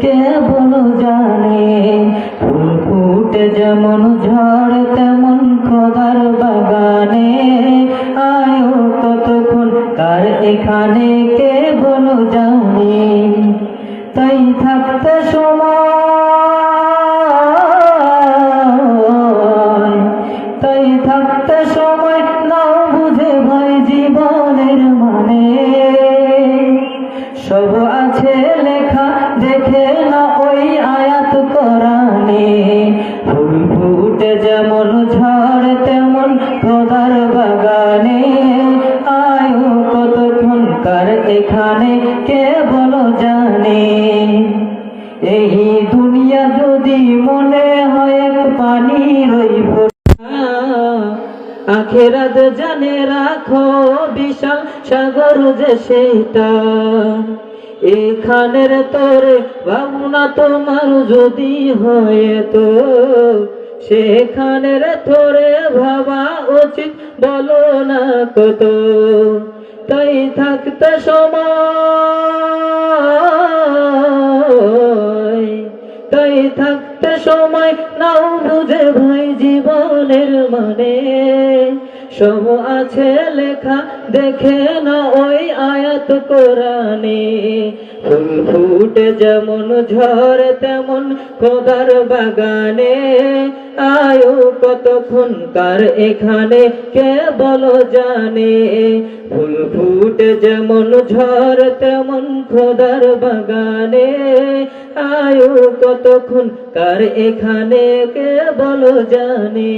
কে বলো জানে? ফুল যেমন ঝড়, তেমন খোদার বাগানে। আয়ো কতক্ষণ কার এখানে কে বলো জানে? তাই থাকতে সময়, তাই থাকতে সময় নাও বুঝে ভাই জীবনের মানে। সব এখানে কে বলো জানে? এই দুনিয়া যদি মনে হয় পানি ওই আখেরাত জানে রাখো বিশাল সাগর যে সেইটা। এখানের তোরে ভাবনা তোমার যদি হয় তো সেখানের তোরে ভাবা উচিত বলো না কত। তাই থাকতে সময় তাই থাকতে সময় নাও বুঝে ভাই জীবনের মানে। সব আছে লেখা, দেখে না ওই আয়াত কোরআনে। ফুল ফুটে যেমন ঝড়, তেমন খোদার বাগানে। আয়ু কতক্ষণ কার এখানে, কে বলো জানে? ফুল ফুটে যেমন ঝড়, তেমন খোদার বাগানে। আয়ু কতক্ষণ কার এখানে, কে বলো জানে?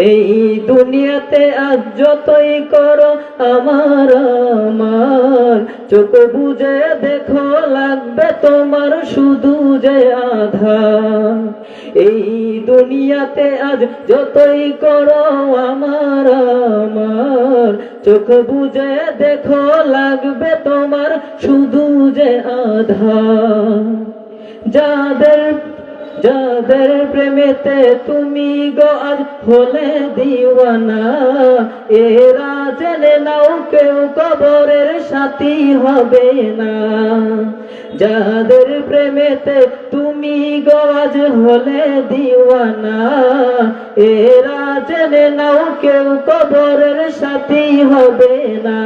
এই দুনিয়াতে আজ যতই করো, আমার আমার চোখ বুঝে দেখো, লাগবে তোমার শুধু যে আধা এই দুনিয়াতে আজ যতই করো, আমার আমার চোখ বুঝে দেখো, লাগবে তোমার শুধু যে আধা যাদের যাদের প্রেমেতে তুমি গো আজ হলে দিওয়ানা, এরা জেনে নাও কেউ কবরের সাথী হবে না। যাদের প্রেমেতে তুমি গো আজ হলে দিওয়ানা, এরা জেনে নাও কেউ কবরের সাথী হবে না।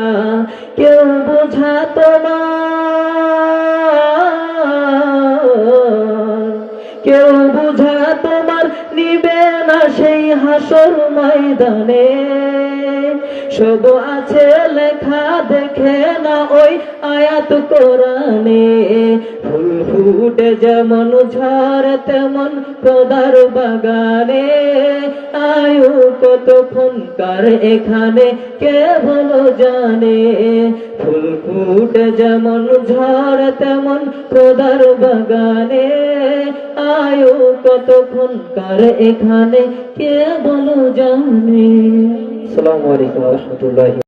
কেউ বোঝা তোমার কেউ বুঝা তোমার নিবে না সেই হাসর ময়দানে। সব আছে লেখা, দেখে না ওই আয়াত কোরআনে। ফুল ফুটে যেমন ঝড়, তেমন খোদার বাগানে। আয়ু কতক্ষণ কার এখানে কে ভালো জানে? ফুল ফুটে যেমন ঝড়, তেমন খোদার বাগানে। আয়ু কতক্ষণ কার এখানে কে ভালো জানে? আসসালামু আলাইকুম রহমতুল্লাহি